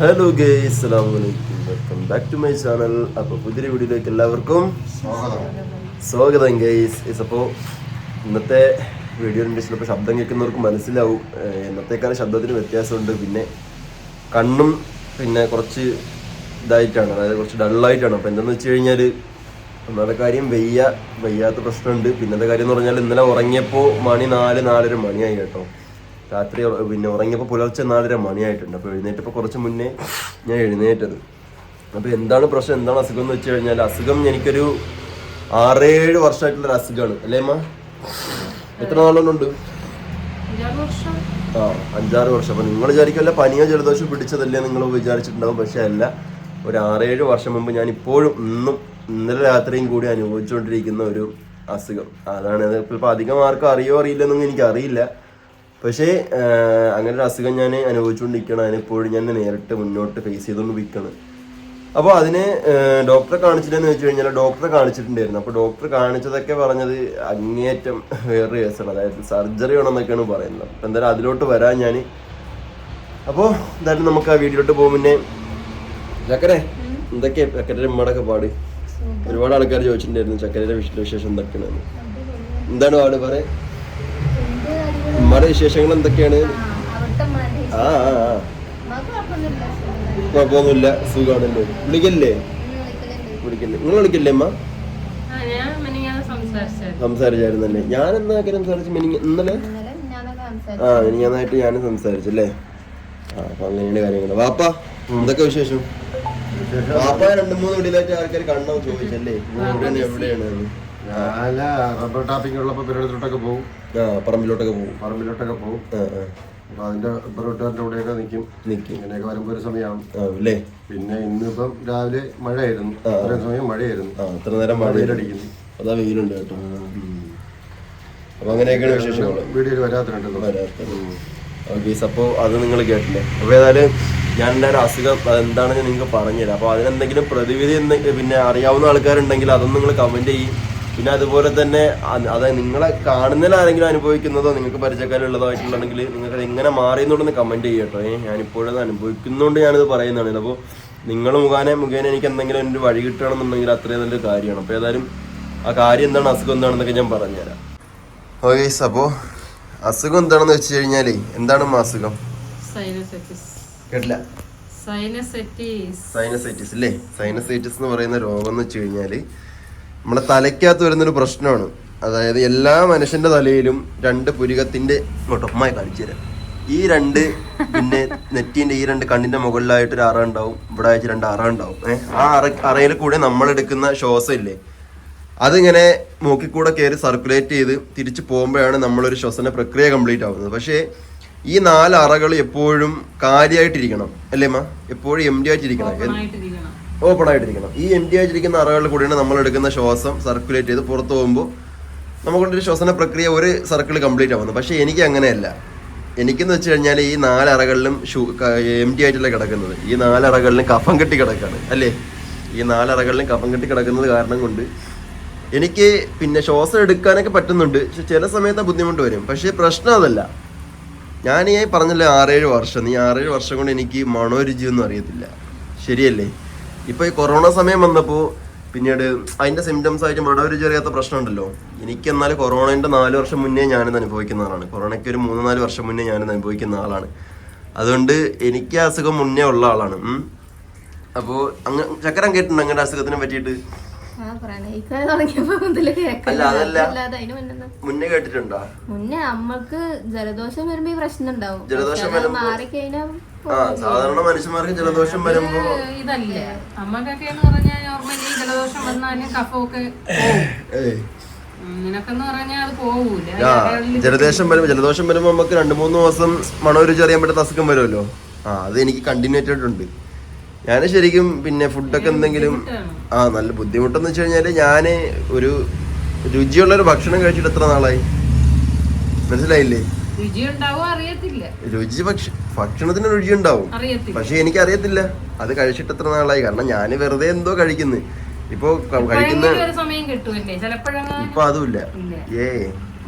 Hello guys വലൈക്കും welcome back to my channel അപ്പോൾ പുതിയൊരു വീഡിയോയിലേക്ക് എല്ലാവർക്കും സ്വാഗതം ഗേസ് ഇസ് അപ്പോൾ ഇന്നത്തെ വീഡിയോ ചിലപ്പോൾ ശബ്ദം കേൾക്കുന്നവർക്ക് മനസ്സിലാവും. എന്നത്തേക്കാൾ ശബ്ദത്തിന് വ്യത്യാസമുണ്ട്. പിന്നെ കണ്ണും പിന്നെ കുറച്ച് ഇതായിട്ടാണ്. അതായത് കുറച്ച് ഡള്ളായിട്ടാണ് അപ്പോൾ എന്താണെന്ന് വെച്ച് കഴിഞ്ഞാൽ ഒന്നാമത്തെ കാര്യം വെയ്യ വയ്യാത്ത പ്രശ്നമുണ്ട്. പിന്നത്തെ കാര്യം എന്ന് പറഞ്ഞാൽ ഇന്നലെ ഉറങ്ങിയപ്പോൾ മണി നാല് നാലര മണിയായി കേട്ടോ. രാത്രി പിന്നെ ഉറങ്ങിയപ്പോൾ പുലർച്ചെ നാലര മണിയായിട്ടുണ്ട്. അപ്പോൾ എഴുന്നേറ്റപ്പോൾ കുറച്ച് മുന്നേ ഞാൻ എഴുന്നേറ്റത്. അപ്പോൾ എന്താണ് പ്രശ്നം? എന്താണ് അസുഖം എന്ന് വെച്ച് കഴിഞ്ഞാൽ അസുഖം എനിക്കൊരു ആറേഴ് വർഷമായിട്ടുള്ളൊരു അസുഖമാണ് അല്ലേ അമ്മ എത്ര നാളുകൊണ്ടുണ്ട് ആ അഞ്ചാറ് വർഷം. അപ്പം നിങ്ങൾ വിചാരിക്കുമല്ല പനിയോ ജലദോഷം പിടിച്ചതല്ലേ നിങ്ങൾ വിചാരിച്ചിട്ടുണ്ടാവും. പക്ഷേ അല്ല ഒരു ആറേഴ് വർഷം മുമ്പ് ഞാൻ ഇപ്പോഴും ഇന്നും ഇന്നലെ രാത്രിയും കൂടി അനുഭവിച്ചുകൊണ്ടിരിക്കുന്ന ഒരു അസുഖം. അതാണ്. അത് ഇപ്പോൾ അധികം ആർക്കും അറിയോ അറിയില്ലെന്നൊന്നും എനിക്കറിയില്ല. പക്ഷേ അങ്ങനെ ഒരു അസുഖം ഞാൻ അനുഭവിച്ചുകൊണ്ടിരിക്കണം അതിനെപ്പോഴും ഞാൻ നേരിട്ട് മുന്നോട്ട് ഫേസ് ചെയ്തുകൊണ്ട് വിൽക്കണം അപ്പോൾ അതിന് ഡോക്ടറെ കാണിച്ചില്ലെന്ന് വെച്ച് കഴിഞ്ഞാൽ ഡോക്ടറെ കാണിച്ചിട്ടുണ്ടായിരുന്നു. അപ്പോൾ ഡോക്ടർ കാണിച്ചതൊക്കെ പറഞ്ഞത് അങ്ങേയറ്റം വേറെ കേസാണ്. അതായത് സർജറി വേണമെന്നൊക്കെയാണ് പറയുന്നത്. അപ്പോൾ എന്തായാലും അതിലോട്ട് വരാൻ ഞാൻ. അപ്പോൾ എന്തായാലും നമുക്ക് ആ വീഡിയോട്ട് പോകും പിന്നെ. ചക്കരെ എന്തൊക്കെ ചക്കരയുടെ ഉമ്മടൊക്കെ പാട്? ഒരുപാട് ആൾക്കാർ ചോദിച്ചിട്ടുണ്ടായിരുന്നു ചക്കരയുടെ വിശ- വിശേഷം എന്തൊക്കെയാണ് എന്താണ് പാട് പറ ഉമ്മയുടെ വിശേഷങ്ങൾ എന്തൊക്കെയാണ്? ആ ആ ആ കുഴപ്പമൊന്നുമില്ല സുഖമാണല്ലോ വിളിക്കല്ലേ? വിളിക്കല്ലേ? നിങ്ങൾ വിളിക്കല്ലേ അമ്മ സംസാരിച്ചായിരുന്നല്ലേ? ഞാൻ എന്നൊക്കെ സംസാരിച്ചു മിനിങ്ങ ഇന്നലെ? ആ മിനിങ്ങാന്നായിട്ട് ഞാനും സംസാരിച്ചല്ലേ? ആ അപ്പൊ അങ്ങനെയാണ് കാര്യങ്ങൾ വാപ്പ എന്തൊക്കെ വിശേഷം? വാപ്പ രണ്ട് മൂന്ന് വീട്ടിലായിട്ട് ആൾക്കാർ കണ്ണോ ചോദിച്ചല്ലേ? എവിടെയാണ്? ഞാൻ റബ്ബർ ടാപ്പിംഗ് പെരടത്തോട്ടൊക്കെ പോകും ആ പറമ്പിലോട്ടൊക്കെ പോകും പറമ്പിലോട്ടൊക്കെ പോകും ആ ആ. അപ്പൊ അതിന്റെ റബ്ബർ വെട്ടുകാരന്റെ കൂടെയൊക്കെ നിൽക്കും നിൽക്കും ഇങ്ങനെയൊക്കെ വരുമ്പോ ഒരു സമയമാണ് ആ പിന്നെ ഇന്നിപ്പം രാവിലെ മഴയായിരുന്നു. ആ. അത്രയും സമയം മഴയായിരുന്നു. ആ അത്ര നേരം മഴ വെയിലടിക്കുന്നു. അതാ വെയിലുണ്ട് കേട്ടോ. അപ്പൊ അങ്ങനെയൊക്കെയാണ് വിശേഷങ്ങൾ. വീഡിയോയിൽ വരാത്തിട്ടുണ്ട് വരാത്തത് ഓക്കെ അപ്പോൾ അത് നിങ്ങൾ കേട്ടില്ലേ? അപ്പോൾ ഏതായാലും ഞാൻ എന്തായാലും അസുഖം അതെന്താണെന്ന് നിങ്ങൾക്ക് പറഞ്ഞുതരാം. അപ്പോൾ അതിനെന്തെങ്കിലും പ്രതിവിധി എന്തെങ്കിലും പിന്നെ അറിയാവുന്ന ആൾക്കാരുണ്ടെങ്കിൽ അതൊന്നും നിങ്ങൾ കമന്റ് ചെയ്യും. പിന്നെ അതുപോലെ തന്നെ അത് അതായത് നിങ്ങളെ കാണുന്നതിൽ ആരെങ്കിലും അനുഭവിക്കുന്നതോ നിങ്ങൾക്ക് പരിചയക്കാരുള്ളതായിട്ടുണ്ടെങ്കിൽ നിങ്ങൾക്ക് അത് എങ്ങനെ മാറിയെന്നുണ്ടെന്ന് കമന്റ് ചെയ്യട്ടോ ഏഹ് ഞാനിപ്പോഴത് അനുഭവിക്കുന്നതുകൊണ്ട് ഞാനിത് പറയുന്നതാണ്. അപ്പോൾ നിങ്ങൾ മുഖാനെ മുഖേന എനിക്ക് എന്തെങ്കിലും എന്റെ വഴി കിട്ടണമെന്നുണ്ടെങ്കിൽ അത്രയും നല്ലൊരു കാര്യമാണ്. അപ്പോൾ ഏതായാലും ആ കാര്യം എന്താണ് അസുഖം എന്താണെന്നൊക്കെ ഞാൻ പറഞ്ഞുതരാം. ഓക്കെ അപ്പോൾ അസുഖം എന്താണെന്ന് വെച്ച് കഴിഞ്ഞാലേ എന്താണ് അസുഖം? സൈനസൈറ്റിസ് കേട്ടില്ല. സൈനസൈറ്റിസ് സൈനസൈറ്റിസ് അല്ലേ സൈനസൈറ്റിസ് എന്ന് പറയുന്ന രോഗം എന്ന് വെച്ച് കഴിഞ്ഞാൽ നമ്മളെ തലയ്ക്കകത്ത് വരുന്നൊരു പ്രശ്നമാണ്. അതായത് എല്ലാ മനുഷ്യന്റെ തലയിലും രണ്ട് പുരികത്തിന്റെ ഇങ്ങോട്ടോ കാണിച്ചു തരാം. ഈ രണ്ട് പിന്നെ നെറ്റിന്റെ ഈ രണ്ട് കണ്ണിന്റെ മുകളിലായിട്ട് ഒരു അറ ഉണ്ടാവും. ഇവിടെ ആയിട്ട് രണ്ട് അറ ഉണ്ടാവും. ആ അറ അറയിൽ കൂടെ നമ്മൾ എടുക്കുന്ന ശ്വാസം ഇല്ലേ? അതിങ്ങനെ മൂക്കിൽ കൂടെ കയറി സർക്കുലേറ്റ് ചെയ്ത് തിരിച്ചു പോകുമ്പോഴാണ് നമ്മളൊരു ശ്വസന പ്രക്രിയ കംപ്ലീറ്റ് ആവുന്നത്. പക്ഷേ ഈ നാല് അറകൾ എപ്പോഴും കാര്യമായിട്ടിരിക്കണം അല്ലേ മാ എപ്പോഴും എം ഡി ആയിട്ടിരിക്കണം ഓപ്പൺ ആയിട്ടിരിക്കണം ഈ എം ടി ആയിട്ടിരിക്കുന്ന അറകളിൽ കൂടിയാണ് നമ്മൾ എടുക്കുന്ന ശ്വാസം സർക്കുലേറ്റ് ചെയ്ത് പുറത്തു പോകുമ്പോൾ നമുക്കൊരു ശ്വസന പ്രക്രിയ ഒരു സർക്കിൾ കംപ്ലീറ്റ് ആവുന്നു. പക്ഷേ എനിക്ക് അങ്ങനെയല്ല. എനിക്കെന്ന് വെച്ച് കഴിഞ്ഞാൽ ഈ നാലറകളിലും അറകളിലും എം ടി ആയിട്ടല്ല കിടക്കുന്നത്. ഈ നാലറകളിലും കഫം കെട്ടി കിടക്കുകയാണ് അല്ലേ? ഈ നാലറകളിലും കഫം കെട്ടി കിടക്കുന്നത് കാരണം കൊണ്ട് എനിക്ക് പിന്നെ ശ്വാസം എടുക്കാനൊക്കെ പറ്റുന്നുണ്ട്. പക്ഷെ ചില സമയത്ത് ബുദ്ധിമുട്ട് വരും. പക്ഷേ പ്രശ്നം അതല്ല. ഞാൻ ഈ പറഞ്ഞല്ലേ ആറേഴ് വർഷം. ഈ ആറേഴ് വർഷം കൊണ്ട് എനിക്ക് മണോരുചിയൊന്നും അറിയത്തില്ല. ശരിയല്ലേ? ഇപ്പൊ ഈ കൊറോണ സമയം വന്നപ്പോ പിന്നീട് അതിന്റെ സിംറ്റംസ് ആയിട്ട് മണോരുചി അറിയാത്ത പ്രശ്നമുണ്ടല്ലോ. എനിക്ക് എന്നാൽ കൊറോണന്റെ നാല് വർഷം മുന്നേ ഞാനിത് അനുഭവിക്കുന്ന ആളാണ്. കൊറോണയ്ക്ക് ഒരു മൂന്ന് നാല് വർഷം മുന്നേ ഞാനിത് അനുഭവിക്കുന്ന ആളാണ്. അതുകൊണ്ട് എനിക്ക് അസുഖം മുന്നേ ഉള്ള ആളാണ്. അപ്പോ അപ്പോൾ അങ്ങ് ചക്കരം കേട്ടിട്ടുണ്ട് അങ്ങനെ അസുഖത്തിനെ പറ്റിയിട്ട്? അതല്ല. മുന്നേ കേട്ടിട്ടുണ്ടോ? മുന്നേ നമ്മൾക്ക് ജലദോഷം വരുമ്പോ ഈ പ്രശ്നം ഉണ്ടാവും. ജലദോഷം പക്ഷെ കഴിഞ്ഞാൽ ആ സാധാരണ മനുഷ്യന്മാർക്ക് ജലദോഷം വരുമ്പോ ഇതല്ലേ. അമ്മക്കൊക്കെ എന്ന് പറഞ്ഞാൽ നോർമലി ജലദോഷം വന്നാലും കഫമൊക്കെ ജലദോഷം വരുമ്പോ ജലദോഷം വരുമ്പോ നമുക്ക് രണ്ടു മൂന്ന് ദിവസം മണോരുചി അറിയാൻ പറ്റുന്ന അസുഖം വരുമല്ലോ. ആ അത് എനിക്ക് കണ്ടിന്യൂ ആയിട്ടുണ്ട്. ഞാൻ ശരിക്കും പിന്നെ ഫുഡൊക്കെ എന്തെങ്കിലും ആ നല്ല ബുദ്ധിമുട്ടെന്ന് വെച്ച് കഴിഞ്ഞാൽ ഞാൻ ഒരു രുചിയുള്ള ഒരു ഭക്ഷണം കഴിച്ചിട്ട് എത്ര നാളായി? മനസ്സിലായില്ലേ? രുചി ഉണ്ടാവോ അറിയത്തില്ല. രുചി പക്ഷെ ഭക്ഷണത്തിന് രുചി ഉണ്ടാവും പക്ഷെ എനിക്ക് അറിയത്തില്ല അത് കഴിച്ചിട്ട് എത്ര നാളായി? കാരണം ഞാൻ വെറുതെ എന്തോ കഴിക്കുന്നു. ഇപ്പൊ കഴിക്കുന്ന ഇപ്പൊ അതുമില്ല. ഏ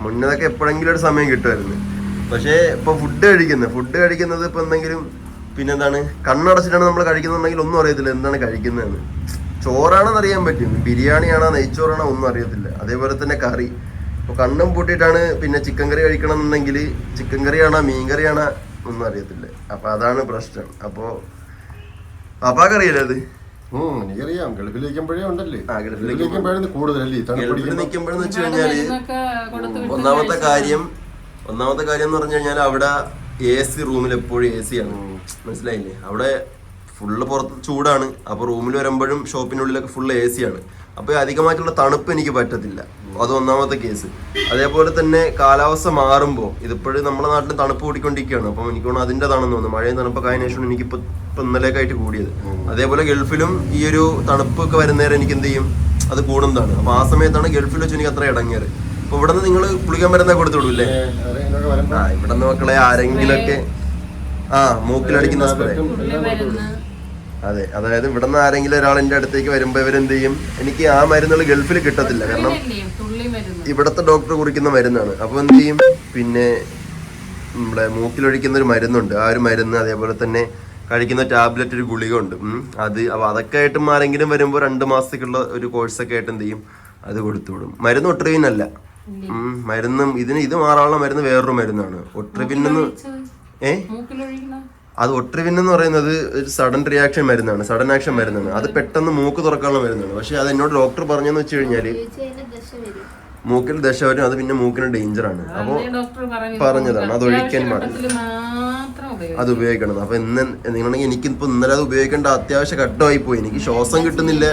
മുന്നതൊക്കെ എപ്പോഴെങ്കിലും ഒരു സമയം കിട്ടുമായിരുന്നു. പക്ഷേ ഇപ്പൊ ഫുഡ് കഴിക്കുന്നത് ഫുഡ് കഴിക്കുന്നത് ഇപ്പൊ എന്തെങ്കിലും പിന്നെന്താണ്? കണ്ണടച്ചിട്ടാണ് നമ്മൾ കഴിക്കുന്നുണ്ടെങ്കിൽ ഒന്നും അറിയത്തില്ല എന്താണ് കഴിക്കുന്നതെന്ന്. ചോറാണെന്ന് അറിയാൻ പറ്റും. ബിരിയാണിയാണോ നെയ്ച്ചോറാണോ ഒന്നും അറിയത്തില്ല. അതേപോലെ തന്നെ കറി. ഇപ്പോൾ കണ്ണും പൂട്ടിയിട്ടാണ് പിന്നെ ചിക്കൻ കറി കഴിക്കണം എന്നുണ്ടെങ്കിൽ ചിക്കൻ കറിയാണോ മീൻ കറിയാണോ ഒന്നും അറിയത്തില്ല. അപ്പൊ അതാണ് പ്രശ്നം. അപ്പോ പാപ്പാക്കറിയില്ലേ അത്? എനിക്കറിയാം. ഉണ്ടല്ലേ? ഗൾഫിൽ ഗൾഫിലിരിക്കുമ്പോഴായിരുന്നു കൂടുതലല്ലേ ഗൾഫിൽ നിൽക്കുമ്പോഴെന്ന് വെച്ച് ഒന്നാമത്തെ കാര്യം ഒന്നാമത്തെ കാര്യം എന്ന് പറഞ്ഞു കഴിഞ്ഞാൽ അവിടെ എ സി റൂമിൽ എപ്പോഴും എ സി ആണ്. മനസ്സിലായില്ലേ? അവിടെ ഫുള്ള് പുറത്ത് ചൂടാണ്. അപ്പോൾ റൂമിൽ വരുമ്പോഴും ഷോപ്പിനുള്ളിലൊക്കെ ഫുള്ള് എ സി ആണ്. അപ്പൊ അധികമായിട്ടുള്ള തണുപ്പ് എനിക്ക് പറ്റത്തില്ല. അത് ഒന്നാമത്തെ കേസ് അതേപോലെ തന്നെ കാലാവസ്ഥ മാറുമ്പോൾ ഇതിപ്പോഴും നമ്മുടെ നാട്ടിൽ തണുപ്പ് കൂടിക്കൊണ്ടിരിക്കുകയാണ്. അപ്പം എനിക്ക് തോന്നുന്നു അതിന്റെതാണെന്ന് തോന്നുന്നു. മഴയും തണുപ്പൊക്കെ ആയതിനു ശേഷം എനിക്ക് ഇപ്പൊ ഇന്നലേക്കായിട്ട് കൂടിയത്. അതേപോലെ ഗൾഫിലും ഈ ഒരു തണുപ്പൊക്കെ വരുന്നേരം എനിക്ക് എന്ത് ചെയ്യും? അത് കൂടുന്നതാണ് അപ്പോൾ ആ സമയത്താണ് ഗൾഫിൽ വെച്ച് എനിക്ക് അത്ര ഇടങ്ങിയത് അപ്പൊ ഇവിടെ നിന്ന് നിങ്ങൾ കുളിക്കാൻ മരുന്നേ കൊടുത്തു വിടൂല്ലേ? ആ ഇവിടെ നിന്ന് മക്കളെ ആരെങ്കിലൊക്കെ ആ മൂക്കിലടിക്കുന്ന സ്പ്രേ. അതെ അതായത് ഇവിടെ നിന്ന് ആരെങ്കിലും ഒരാൾ എന്റെ അടുത്തേക്ക് വരുമ്പോ ഇവരെന്ത് ചെയ്യും? എനിക്ക് ആ മരുന്നുകൾ ഗൾഫിൽ കിട്ടത്തില്ല. കാരണം മരുന്ന്. ഇവിടത്തെ ഡോക്ടർ കുറിക്കുന്ന മരുന്നാണ്. അപ്പൊ എന്ത് ചെയ്യും? പിന്നെ നമ്മുടെ മൂക്കിലൊഴിക്കുന്ന ഒരു മരുന്നുണ്ട്. ആ ഒരു മരുന്ന് അതേപോലെ തന്നെ കഴിക്കുന്ന ടാബ്ലറ്റ് ഒരു ഗുളിക ഉണ്ട് അത് അപ്പൊ അതൊക്കെ ആയിട്ടും ആരെങ്കിലും വരുമ്പോൾ രണ്ട് മാസത്തേക്കുള്ള ഒരു കോഴ്സൊക്കെ ആയിട്ട് എന്ത് ചെയ്യും? അത് കൊടുത്തു വിടും മരുന്ന് ഒട്രിവിനല്ല. മരുന്നും ഇതിന് ഇത് മാറാനുള്ള മരുന്ന് വേറൊരു മരുന്നാണ്. ഒട്രിവിൻ ഏഹ് അത് ഒട്രിവിൻ എന്ന് പറയുന്നത് ഒരു സഡൻ റിയാക്ഷൻ മരുന്നാണ് സഡൻ ആക്ഷൻ മരുന്നാണ് അത് പെട്ടെന്ന് മൂക്ക് തുറക്കാനുള്ള മരുന്നാണ് പക്ഷെ അത് എന്നോട് ഡോക്ടർ പറഞ്ഞെന്ന് വെച്ച് കഴിഞ്ഞാൽ കഴിഞ്ഞാൽ മൂക്കിൽ ദശ വരും അത് പിന്നെ മൂക്കിന് ഡേഞ്ചർ ആണ്. അപ്പോൾ ഡോക്ടർ പറഞ്ഞു പറഞ്ഞതാണ് അത് ഒഴിക്കാൻ പാടില്ല. അത് ഉപയോഗിക്കണം. അപ്പൊ ഇന്ന് നിങ്ങളാണെങ്കിൽ എനിക്ക് ഇപ്പൊ ഇന്നലെ അത് ഉപയോഗിക്കേണ്ട അത്യാവശ്യ ഘട്ടമായി പോയി എനിക്ക് ശ്വാസം കിട്ടുന്നില്ല.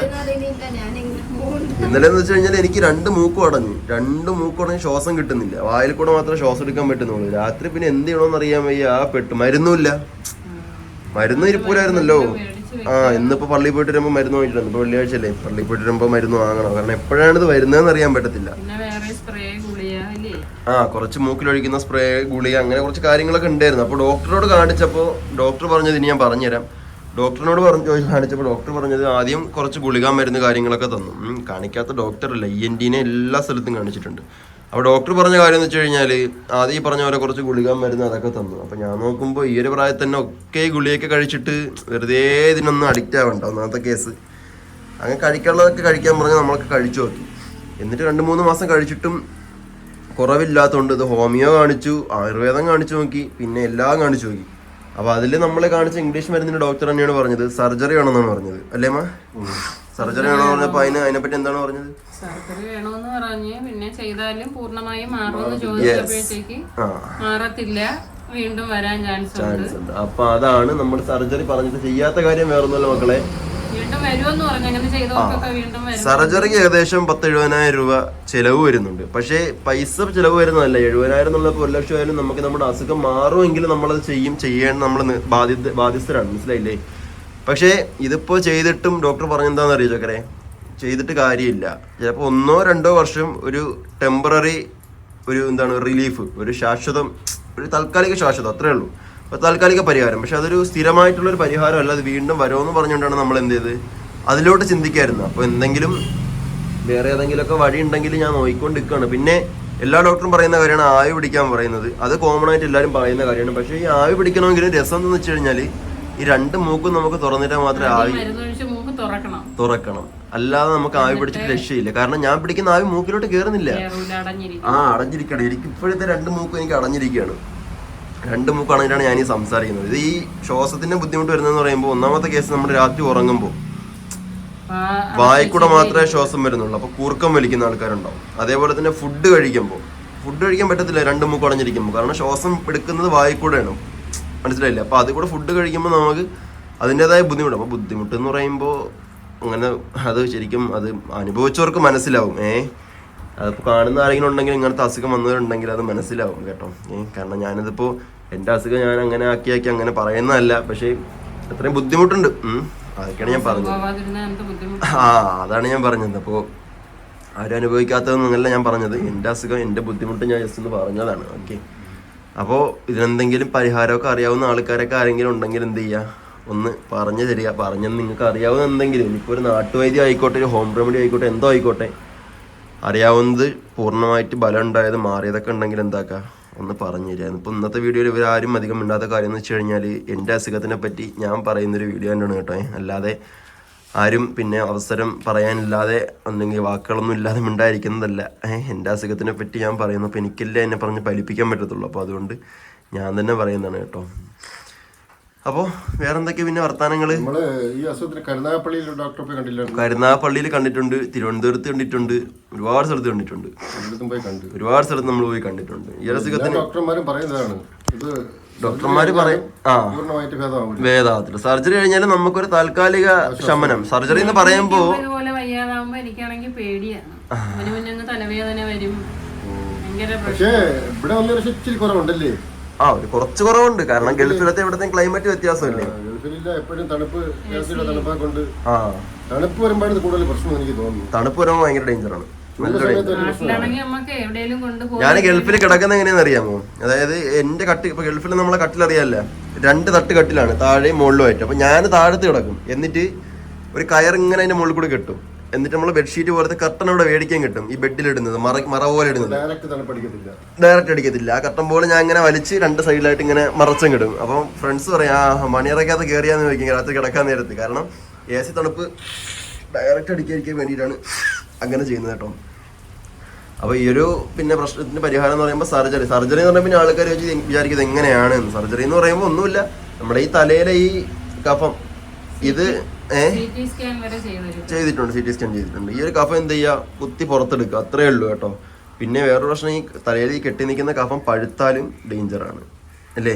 ഇന്നലെ എന്ന് വെച്ച് കഴിഞ്ഞാൽ എനിക്ക് രണ്ട് മൂക്കും അടഞ്ഞു. രണ്ട് മൂക്കും അടഞ്ഞ് ശ്വാസം കിട്ടുന്നില്ല. വായിൽ കൂടെ മാത്രമേ ശ്വാസം എടുക്കാൻ പറ്റുന്നുള്ളൂ. രാത്രി പിന്നെ എന്ത് ചെയ്യണമെന്ന് അറിയാൻ വയ്യ. ആ പെട്ടു മരുന്നുമില്ല. മരുന്ന് ഇരിപ്പൂരായിരുന്നല്ലോ. ആ ഇന്നിപ്പോ പള്ളി പോയിട്ട് വരുമ്പോ മരുന്ന് വാങ്ങിയിട്ടുണ്ട് ഇപ്പൊ വെള്ളിയാഴ്ച അല്ലേ പള്ളി പോയിട്ട് വരുമ്പോ മരുന്ന് വാങ്ങണം. കാരണം എപ്പോഴാണ് ഇത് വരുന്നതെന്ന് അറിയാൻ പറ്റത്തില്ല. ആ കുറച്ച് മൂക്കിലൊഴിക്കുന്ന സ്പ്രേ ഗുളിക അങ്ങനെ കുറച്ച് കാര്യങ്ങളൊക്കെ ഉണ്ടായിരുന്നു. അപ്പോൾ ഡോക്ടറോട് കാണിച്ചപ്പോൾ ഡോക്ടർ പറഞ്ഞത് ഇനി ഞാൻ പറഞ്ഞുതരാം. ഡോക്ടറിനോട് പറഞ്ഞു ചോദിച്ചു കാണിച്ചപ്പോൾ ഡോക്ടർ പറഞ്ഞത് ആദ്യം കുറച്ച് ഗുളിക മരുന്ന് കാര്യങ്ങളൊക്കെ തന്നു. കാണിക്കാത്ത ഡോക്ടർ ഡോക്ടറല്ല. ഇ എൻ ഡിനെ എല്ലാ സ്ഥലത്തും കാണിച്ചിട്ടുണ്ട്. അപ്പോൾ ഡോക്ടർ പറഞ്ഞ കാര്യം എന്ന് വെച്ച് കഴിഞ്ഞാൽ ആദ്യം ഈ പറഞ്ഞ പോലെ കുറച്ച് ഗുളിക മരുന്ന് അതൊക്കെ തന്നു. അപ്പോൾ ഞാൻ നോക്കുമ്പോൾ ഈ ഒരു പ്രായത്തിൽ തന്നെ ഒക്കെ ഈ ഗുളികയൊക്കെ കഴിച്ചിട്ട് വെറുതെ ഇതിനൊന്നും അഡിക്റ്റ് ആവണ്ട ഒന്നാമത്തെ കേസ് അങ്ങനെ കഴിക്കാനുള്ളതൊക്കെ കഴിക്കാൻ പറഞ്ഞ് നമ്മളൊക്കെ കഴിച്ചു നോക്കി. എന്നിട്ട് രണ്ട് മൂന്ന് മാസം കഴിച്ചിട്ടും കുറവില്ലാത്തതുകൊണ്ട് ഇത് ഹോമിയോ കാണിച്ചു ആയുർവേദം കാണിച്ചു നോക്കി പിന്നെ എല്ലാം കാണിച്ചു നോക്കി. അപ്പോൾ അതിൽ നമ്മളെ കാണിച്ച ഇംഗ്ലീഷ് മരുന്നിന്റെ ഡോക്ടർ തന്നെയാണ് പറഞ്ഞത് സർജറി വേണമെന്നാണ് പറഞ്ഞത്. അല്ലേ മാ? സർജറി വേണമെന്ന് പറഞ്ഞപ്പോ അതിന് അതിനെപ്പറ്റി എന്താണ് പറഞ്ഞത്? സർജറി വേണമെന്ന് പറഞ്ഞ് പിന്നെ ചെയ്താലും പൂർണമായും മാറുമെന്ന് ചോദിച്ചപ്പോഴത്തേക്ക് മാറത്തില്ല. വീണ്ടും വരാൻ ചാൻസ് ഉണ്ട് ചാൻസ് ഉണ്ട് അപ്പൊ അതാണ് നമ്മൾ സർജറി പറഞ്ഞിട്ട് ചെയ്യാത്ത കാര്യം വേറൊന്നുമല്ല മക്കളെ. സർജറിക്ക് ഏകദേശം പത്ത് എഴുപതിനായിരം രൂപ ചെലവ് വരുന്നുണ്ട്. പക്ഷേ പൈസ ചെലവ് വരുന്നതല്ല. എഴുപതിനായിരം എന്നുള്ള ഒരു ലക്ഷം ആയാലും നമുക്ക് നമ്മുടെ അസുഖം മാറുമെങ്കിൽ നമ്മളത് ചെയ്യും ചെയ്യാൻ നമ്മൾ ബാധ്യത ബാധ്യസ്ഥരാണ്. മനസ്സിലായില്ലേ? പക്ഷേ ഇതിപ്പോൾ ചെയ്തിട്ടും ഡോക്ടർ പറഞ്ഞെന്താണെന്ന് അറിയോ ചക്കരെ? ചെയ്തിട്ട് കാര്യമില്ല. ചിലപ്പോൾ ഒന്നോ രണ്ടോ വർഷം ഒരു ടെമ്പററി ഒരു എന്താണ് റിലീഫ് ഒരു ശാശ്വതം ഒരു താൽക്കാലിക ശാശ്വതം അത്രേ ഉള്ളൂ. അപ്പോൾ താൽക്കാലിക പരിഹാരം. പക്ഷെ അതൊരു സ്ഥിരമായിട്ടുള്ളൊരു പരിഹാരം അല്ല അത് വീണ്ടും വരുമെന്ന് പറഞ്ഞുകൊണ്ടാണ് നമ്മൾ എന്ത് ചെയ്ത് അതിലോട്ട് ചിന്തിക്കായിരുന്നു. അപ്പോൾ എന്തെങ്കിലും വേറെ ഏതെങ്കിലുമൊക്കെ വഴി ഉണ്ടെങ്കിൽ ഞാൻ നോക്കിക്കൊണ്ടിരിക്കുകയാണ്. പിന്നെ എല്ലാ ഡോക്ടറും പറയുന്ന കാര്യമാണ് ആവി പിടിക്കാൻ പറയുന്നത്. അത് കോമൺ ആയിട്ട് എല്ലാവരും പറയുന്ന കാര്യമാണ്. പക്ഷേ ഈ ആവി പിടിക്കണമെങ്കിൽ രസം എന്ന് വെച്ച് കഴിഞ്ഞാൽ ഈ രണ്ട് മൂക്കും നമുക്ക് തുറന്നിട്ടാൽ മാത്രമേ ആവി തുറക്കണം. അല്ലാതെ നമുക്ക് ആവി പിടിച്ചിട്ട് രക്ഷയില്ല. കാരണം ഞാൻ പിടിക്കുന്ന ആവി മൂക്കിലോട്ട് കയറുന്നില്ല ആ അടഞ്ഞിരിക്കണം. എനിക്ക് ഇപ്പോഴത്തെ രണ്ട് മൂക്കും എനിക്ക് അടഞ്ഞിരിക്കുകയാണ്. രണ്ട് മൂക്ക് അടഞ്ഞിട്ടാണ് ഞാൻ ഈ സംസാരിക്കുന്നത്. ഇത് ഈ ശ്വാസത്തിന്റെ ബുദ്ധിമുട്ട് വരുന്നതെന്ന് പറയുമ്പോൾ ഒന്നാമത്തെ കേസ് നമ്മൾ രാത്രി ഉറങ്ങുമ്പോൾ വായിക്കൂടെ മാത്രമേ ശ്വാസം വരുന്നുള്ളൂ. അപ്പൊ കൂർക്കം വലിക്കുന്ന ആൾക്കാരുണ്ടാവും. അതേപോലെ തന്നെ ഫുഡ് കഴിക്കുമ്പോൾ. ഫുഡ് കഴിക്കാൻ പറ്റത്തില്ല രണ്ട് മൂക്ക് അടഞ്ഞിരിക്കുമ്പോൾ. കാരണം ശ്വാസം എടുക്കുന്നത് വായിക്കൂടെയാണ്. മനസ്സിലായില്ലേ? അപ്പൊ അത് കൂടെ ഫുഡ് കഴിക്കുമ്പോൾ നമുക്ക് അതിന്റെതായ ബുദ്ധിമുട്ട്. അപ്പൊ ബുദ്ധിമുട്ട് എന്ന് പറയുമ്പോൾ അങ്ങനെ അത് ശരിക്കും അത് അനുഭവിച്ചവർക്ക് മനസ്സിലാവും. ഏ? അതിപ്പോൾ കാണുന്ന ആരെങ്കിലും ഉണ്ടെങ്കിൽ ഇങ്ങനത്തെ അസുഖം വന്നവരുണ്ടെങ്കിൽ അത് മനസ്സിലാവും കേട്ടോ. ഏ? കാരണം ഞാനിതിപ്പോൾ എന്റെ അസുഖം ഞാൻ അങ്ങനെ ആക്കി ആക്കി അങ്ങനെ പറയുന്നതല്ല. പക്ഷേ അത്രയും ബുദ്ധിമുട്ടുണ്ട്. അതൊക്കെയാണ് ഞാൻ പറഞ്ഞത്. ആ അതാണ് ഞാൻ പറഞ്ഞത്. അപ്പോൾ ആരും അനുഭവിക്കാത്തതെന്നല്ല ഞാൻ പറഞ്ഞത്. എന്റെ അസുഖം എന്റെ ബുദ്ധിമുട്ട് ഞാൻ ജസ്റ്റ് ഒന്ന് പറഞ്ഞതാണ്. ഓക്കെ? അപ്പോൾ ഇതിനെന്തെങ്കിലും പരിഹാരമൊക്കെ അറിയാവുന്ന ആൾക്കാരൊക്കെ ആരെങ്കിലും ഉണ്ടെങ്കിൽ എന്ത് ചെയ്യുക ഒന്ന് പറഞ്ഞു തരിക. പറഞ്ഞെന്ന് നിങ്ങൾക്ക് അറിയാവുന്ന എന്തെങ്കിലും. ഇനിയിപ്പോൾ ഒരു നാട്ടുവൈദ്യം ആയിക്കോട്ടെ ഒരു ഹോം റെമഡി ആയിക്കോട്ടെ എന്തോ ആയിക്കോട്ടെ. അറിയാവുന്നത് പൂർണമായിട്ട് ബലം ഉണ്ടായത് മാറിയതൊക്കെ ഉണ്ടെങ്കിൽ എന്താക്കുക ഒന്ന് പറഞ്ഞു തരിക. ഇപ്പോൾ ഇന്നത്തെ വീഡിയോയിൽ ഇവരാരും അധികം മിണ്ടാത്ത കാര്യം എന്ന് വെച്ച് കഴിഞ്ഞാൽ എന്റെ അസുഖത്തിനെ പറ്റി ഞാൻ പറയുന്നൊരു വീഡിയോ തന്നെയാണ് കേട്ടോ. അല്ലാതെ ആരും പിന്നെ അവസരം പറയാനില്ലാതെ അല്ലെങ്കിൽ വാക്കുകളൊന്നും ഇല്ലാതെ മിണ്ടായിരിക്കുന്നതല്ല. എന്റെ അസുഖത്തിനെ പറ്റി ഞാൻ പറയുന്നു. അപ്പോൾ എനിക്കല്ലേ എന്നെ പറഞ്ഞ് ഫലിപ്പിക്കാൻ പറ്റത്തുള്ളൂ. അപ്പോൾ അതുകൊണ്ട് ഞാൻ തന്നെ പറയുന്നതാണ് കേട്ടോ. അപ്പോൾ വേറെന്തൊക്കെ പിന്നെ വർത്തമാനങ്ങൾ കരുനാഗപ്പള്ളിയിൽ ഡോക്ടറെ പോയി കണ്ടില്ലായിരുന്നു. കരുനാഗപ്പള്ളിയിൽ കണ്ടിട്ടുണ്ട്. തിരുവനന്തപുരത്ത് കണ്ടിട്ടുണ്ട്. ഒരുപാട് സ്ഥലത്ത് കണ്ടിട്ടുണ്ട്. ഒരുപാട് സ്ഥലത്ത് നമ്മൾ പോയി കണ്ടിട്ടുണ്ട്. ഈ അസുഖത്തിന് ഡോക്ടർമാരും പറയുന്നതാണ്. ഇത് ഡോക്ടർമാർ പറയും ആ. വേദാത്തിൽ സർജറി കഴിഞ്ഞാൽ നമുക്കൊരു താൽക്കാലിക ശമനം. സർജറി എന്ന് പറയുമ്പോ ഇതുപോലെ വയ്യാതാവുമ്പോ എനിക്കാണെങ്കിൽ പേടിയാണ്. അങ്ങ് തലവേദന വരും. ഭയങ്കര പ്രശ്നം. പക്ഷേ ഇവിടെ വന്നൊരു ഇച്ചിരി കുറവുണ്ടല്ലേ? ആ ഒരു കുറച്ച് കുറവുണ്ട്. കാരണം ഗൾഫിലത്തെ ഇവിടുത്തെ ക്ലൈമറ്റ് വ്യത്യാസമില്ലേ? ഗൾഫിലില്ല എപ്പോഴും തണുപ്പ് ആ. തണുപ്പ് വരുമ്പോഴാണ് കൂടുതൽ പ്രശ്നം എനിക്ക് തോന്നുന്നു. തണുപ്പ് വരുമ്പോൾ ഭയങ്കര ഡേഞ്ചറാണ്. ഞാൻ ഗൾഫിൽ കിടക്കുന്ന എങ്ങനെയാണെന്ന് അറിയാമോ? അതായത് എന്റെ കട്ടി ഇപ്പൊ ഗൾഫിൽ നമ്മളെ കട്ടിൽ അറിയാല്ല രണ്ട് തട്ട് കട്ടിലാണ് താഴെയും മുകളിലുമായിട്ട്. അപ്പൊ ഞാൻ താഴത്ത് കിടക്കും. എന്നിട്ട് ഒരു കയർ ഇങ്ങനെ അതിന്റെ മുകളിൽ കൂടെ കെട്ടും. എന്നിട്ട് നമ്മൾ ബെഡ്ഷീറ്റ് പോലത്തെ കർട്ടൻ അവിടെ മേടിക്കാൻ കിട്ടും ഈ ബെഡിൽ ഇടുന്നത് മറ മറ പോലെ ഇടുന്നത്. ഡയറക്റ്റ് അടിക്കത്തില്ല. ആ കർട്ടൻ പോലെ ഞാൻ ഇങ്ങനെ വലിച്ച് രണ്ട് സൈഡിലായിട്ട് ഇങ്ങനെ മറച്ചും കിടും അപ്പം ഫ്രണ്ട്സ് പറയാം ആ മണിയറക്കകത്ത് കയറിയാന്ന് ചോദിക്കും രാത്രി കിടക്കാൻ നേരത്ത്. കാരണം എ സി തണുപ്പ് ഡയറക്റ്റ് അടിക്കാതിരിക്കാൻ വേണ്ടിയിട്ടാണ് അങ്ങനെ ചെയ്യുന്നത് കേട്ടോ. അപ്പോൾ ഈ ഒരു പിന്നെ പ്രശ്നത്തിന്റെ പരിഹാരം എന്ന് പറയുമ്പോൾ സർജറി. സർജറി എന്ന് പറയുമ്പോൾ പിന്നെ ആൾക്കാർ വെച്ച് വിചാരിക്കുന്നത് എങ്ങനെയാണ് സർജറി എന്ന് പറയുമ്പോൾ ഒന്നുമില്ല. നമ്മുടെ ഈ തലയിലെ ഈ കഫം ഇത് ചെയ്തിട്ടുണ്ട് സി ടി സ്കാൻ ചെയ്തിട്ടുണ്ട്. ഈ ഒരു കഫം എന്ത് ചെയ്യുക കുത്തി പുറത്തെടുക്കുക. അത്രേ ഉള്ളൂ കേട്ടോ. പിന്നെ വേറൊരു പ്രശ്നം ഈ തലയിൽ ഈ കെട്ടി നിൽക്കുന്ന കഫം പഴുത്താലും ഡേഞ്ചറാണ് അല്ലേ?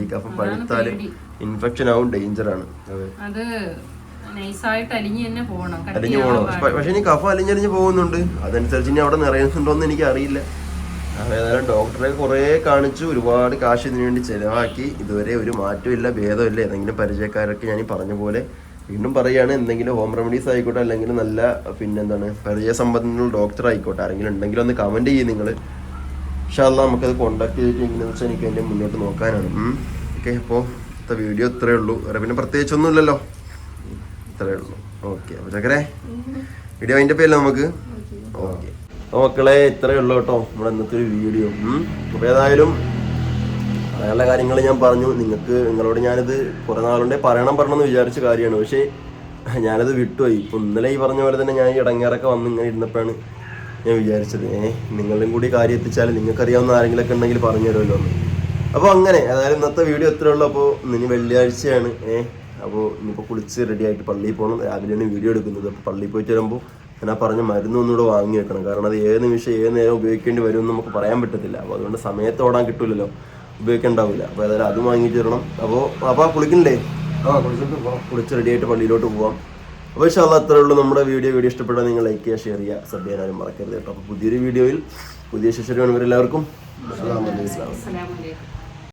ഈ കഫം പഴുത്താലും ഇൻഫെക്ഷൻ ആവും ഡേഞ്ചറാണ് അത് നൈസായിട്ട് അലിഞ്ഞ് തന്നെ പോകണം. അലിഞ്ഞു പോകണം. പക്ഷെ ഇനി കഫ അലിഞ്ഞലിഞ്ഞ് പോകുന്നുണ്ട്. അതനുസരിച്ച് ഇനി അവിടെ നിറയുന്നുണ്ടോന്ന് എനിക്ക് അറിയില്ല ഏതായാലും ഡോക്ടറെ കുറേ കാണിച്ചു. ഒരുപാട് കാശ് ഇതിനു വേണ്ടി ചെലവാക്കി. ഇതുവരെ ഒരു മാറ്റമില്ല ഭേദമില്ല. ഏതെങ്കിലും പരിചയക്കാരൊക്കെ ഞാൻ ഈ പറഞ്ഞ പോലെ വീണ്ടും പറയുകയാണ്. എന്തെങ്കിലും ഹോം റെമഡീസ് ആയിക്കോട്ടെ അല്ലെങ്കിൽ നല്ല പിന്നെന്താണ് പരിചയസമ്പന്നുള്ള ഡോക്ടർ ആയിക്കോട്ടെ ആരെങ്കിലും ഉണ്ടെങ്കിൽ ഒന്ന് കമന്റ് ചെയ്യും നിങ്ങൾ ഇൻഷാല്ല നമുക്കത് കോണ്ടാക്ട് ചെയ്തിട്ട് എങ്ങനെയാണെന്ന് വെച്ചാൽ എനിക്ക് അതിന്റെ മുന്നോട്ട് നോക്കാനാണ്. ഓക്കെ അപ്പോൾ ഇന്നത്തെ വീഡിയോ ഇത്രയേ ഉള്ളൂ. വേറെ പിന്നെ പ്രത്യേകിച്ചൊന്നും ഇല്ലല്ലോ ഇത്രയേ ഉള്ളൂ. ഓക്കെ അപ്പോൾ ചക്കരെ വീഡിയോ അതിന്റെ പേരില്ല നമുക്ക്? ഓക്കെ മക്കളെ ഇത്രേ ഉള്ളൂ കേട്ടോ നമ്മുടെ ഇന്നത്തെ ഒരു വീഡിയോ അപ്പോൾ ഏതായാലും അങ്ങനെയുള്ള കാര്യങ്ങൾ ഞാൻ പറഞ്ഞു. നിങ്ങൾക്ക് നിങ്ങളോട് ഞാനിത് കുറേ നാളുണ്ടേ പറയണം പറയണം എന്ന് വിചാരിച്ച കാര്യമാണ്. പക്ഷേ ഞാനത് വിട്ടുപോയി. ഇപ്പം ഇന്നലെ ഈ പറഞ്ഞ പോലെ തന്നെ ഞാൻ ഈ ഇടങ്ങേറൊക്കെ വന്ന് ഇങ്ങനെ ഇരുന്നപ്പോഴാണ് ഞാൻ വിചാരിച്ചത് ഏഹ് നിങ്ങളുടെയും കൂടി കാര്യം എത്തിച്ചാൽ നിങ്ങൾക്കറിയാവുന്ന ആരെങ്കിലുമൊക്കെ ഉണ്ടെങ്കിൽ പറഞ്ഞു തരുമല്ലോ എന്ന്. അപ്പോൾ അങ്ങനെ അതായത് ഇന്നത്തെ വീഡിയോ എത്ര ഉള്ളൂ. അപ്പോൾ ഇനി വെള്ളിയാഴ്ചയാണ്. ഏഹ് അപ്പോൾ ഇനിയിപ്പോൾ കുളിച്ച് റെഡിയായിട്ട് പള്ളിയിൽ പോകണം രാവിലെയാണ് വീഡിയോ എടുക്കുന്നത്. അപ്പോൾ പള്ളിയിൽ പോയിട്ട് വരുമ്പോൾ ഞാൻ ആ പറഞ്ഞ മരുന്നൊന്നുകൂടെ വാങ്ങി വെക്കണം. കാരണം അത് ഏത് നിമിഷം ഏത് നേരം ഉപയോഗിക്കേണ്ടി വരുമെന്ന് നമുക്ക് പറയാൻ പറ്റത്തില്ല. അപ്പോൾ അതുകൊണ്ട് സമയത്ത് ഓടാൻ കിട്ടൂലല്ലോ. ഉപയോഗിക്കണ്ടാവില്ല. അപ്പോൾ ഏതായാലും അത് വാങ്ങിയിട്ട് തരണം അപ്പോൾ അപ്പോൾ കുളിക്കണ്ടേ ആ കുളിച്ചിട്ട് പോവാം. കുളിച്ച് റെഡിയായിട്ട് പള്ളിയിലോട്ട് പോകാം അപ്പോൾ ഇൻഷാ അത് അത്രേ ഉള്ളൂ നമ്മുടെ വീഡിയോ വീഡിയോ ഇഷ്ടപ്പെട്ടാൽ നിങ്ങൾ ലൈക്ക് ചെയ്യുക ഷെയർ ചെയ്യുക. സബ് ചെയ്യാനും മറക്കരുത് കേട്ടോ. അപ്പോൾ പുതിയൊരു വീഡിയോയിൽ പുതിയ ശിശുരാണ് എല്ലാവർക്കും അസ്സാം അലൈക്കും.